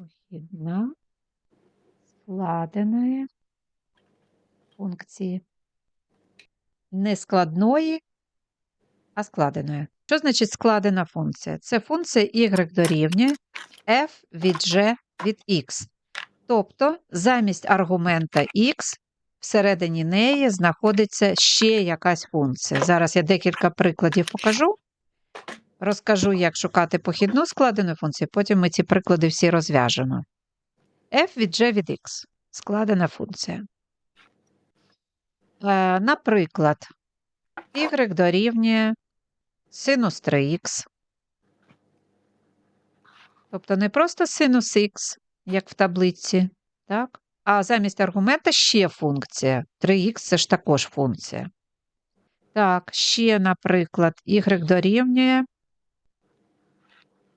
Похідна складеної функції. Не складної, а складеної. Що значить складена функція? Це функція y дорівнює f від g від x. Тобто замість аргумента x всередині неї знаходиться ще якась функція. Зараз я декілька прикладів покажу. Розкажу, як шукати похідну складену функцію, потім ми ці приклади всі розв'яжемо. f від g від x. Складена функція. Е, наприклад, y дорівнює синус 3х. Тобто не просто синус х, як в таблиці, так? а замість аргумента ще функція. 3х це ж також функція. Так, ще, наприклад, y дорівнює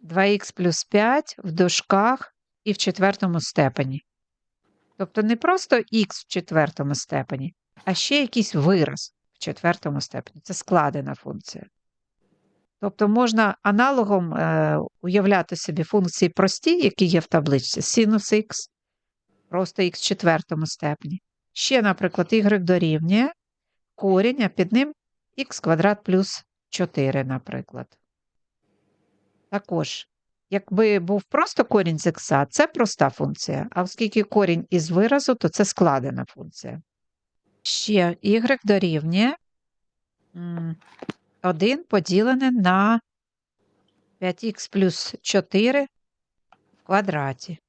2х плюс 5 в дужках і в четвертому степені. Тобто не просто х в четвертому степені, а ще якийсь вираз в четвертому степені. Це складена функція. Тобто можна аналогом е, уявляти собі функції прості, які є в табличці, синус х, просто х в четвертому степені. Ще, наприклад, y дорівнює корінь, а під ним х квадрат плюс 4, наприклад. Також, якби був просто корінь з х, це проста функція, а оскільки корінь із виразу, то це складена функція. Ще y дорівнює 1 поділене на 5х плюс 4 в квадраті.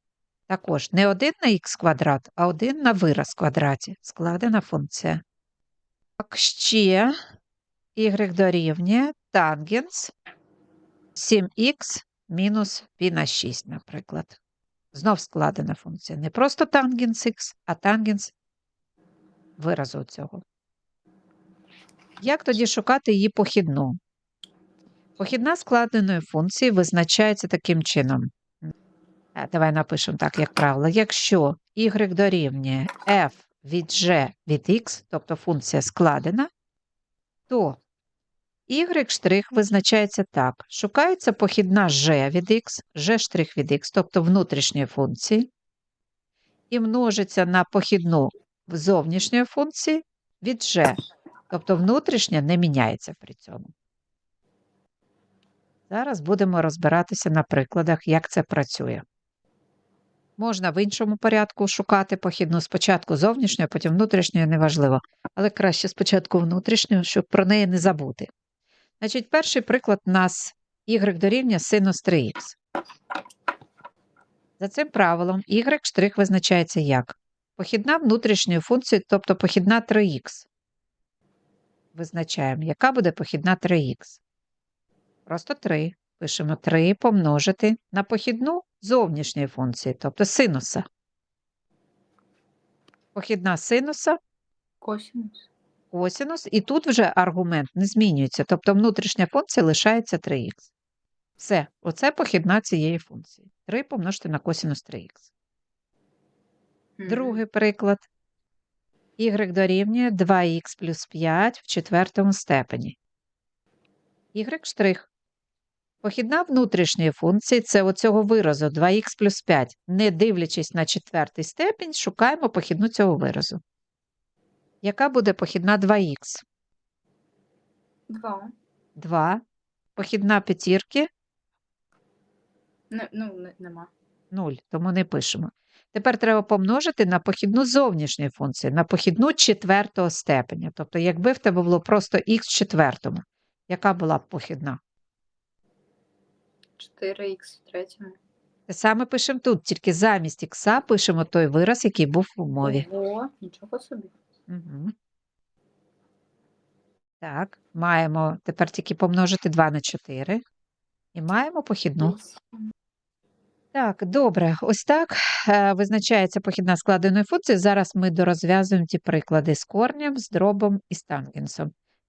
Також не 1 на х квадрат, а 1 на вираз в квадраті. Складена функція. Так, ще y дорівнює тангенс 7х мінус π на 6, наприклад. Знов складена функція. Не просто тангенс х, а тангенс виразу цього. Як тоді шукати її похідну? Похідна складеної функції визначається таким чином. Е, Давай напишемо так, як правило. Якщо y дорівнює f від g від x, тобто функція складена, то y' визначається так. Шукається похідна g від x, g' від x, тобто внутрішньої функції, і множиться на похідну зовнішньої функції від g, тобто внутрішня не міняється при цьому. Зараз будемо розбиратися на прикладах, як це працює. Можна в іншому порядку шукати похідну спочатку зовнішньою, потім внутрішньою, неважливо. Але краще спочатку внутрішньою, щоб про неї не забути. Значить, перший приклад у нас y дорівнює синус 3х. За цим правилом y' визначається як похідна внутрішньої функції, тобто похідна 3х. Визначаємо, яка буде похідна 3х. Просто 3. Пишемо 3 помножити на похідну зовнішньої функції, тобто синуса. Похідна синуса Косинус. Косинус, і тут вже аргумент не змінюється, тобто внутрішня функція лишається 3х. Все, оце похідна цієї функції. 3 помножити на косинус 3х. Другий приклад. y дорівнює 2х плюс 5 в четвертому степені. y штрих. Похідна внутрішньої функції це оцього виразу 2х плюс 5. Не дивлячись на четвертий степінь, шукаємо похідну цього виразу. Яка буде похідна 2х? Два. 2. Похідна п'ятірки Не, ну, не, нема. 0, тому не пишемо. Тепер треба помножити на похідну зовнішньої функції, на похідну четвертого степеня. Тобто, якби в тебе було просто х четвертому, яка була б похідна? 4х в третьому. Те саме пишемо тут, тільки замість х пишемо той вираз, який був в умові. Ого, нічого собі. Угу. Так, маємо тепер тільки помножити 2 на 4. І маємо похідну. Так, добре. Ось так е, визначається похідна складеної функції. Зараз ми дорозв'язуємо ті приклади з корнем, з дробом і з тангенсом.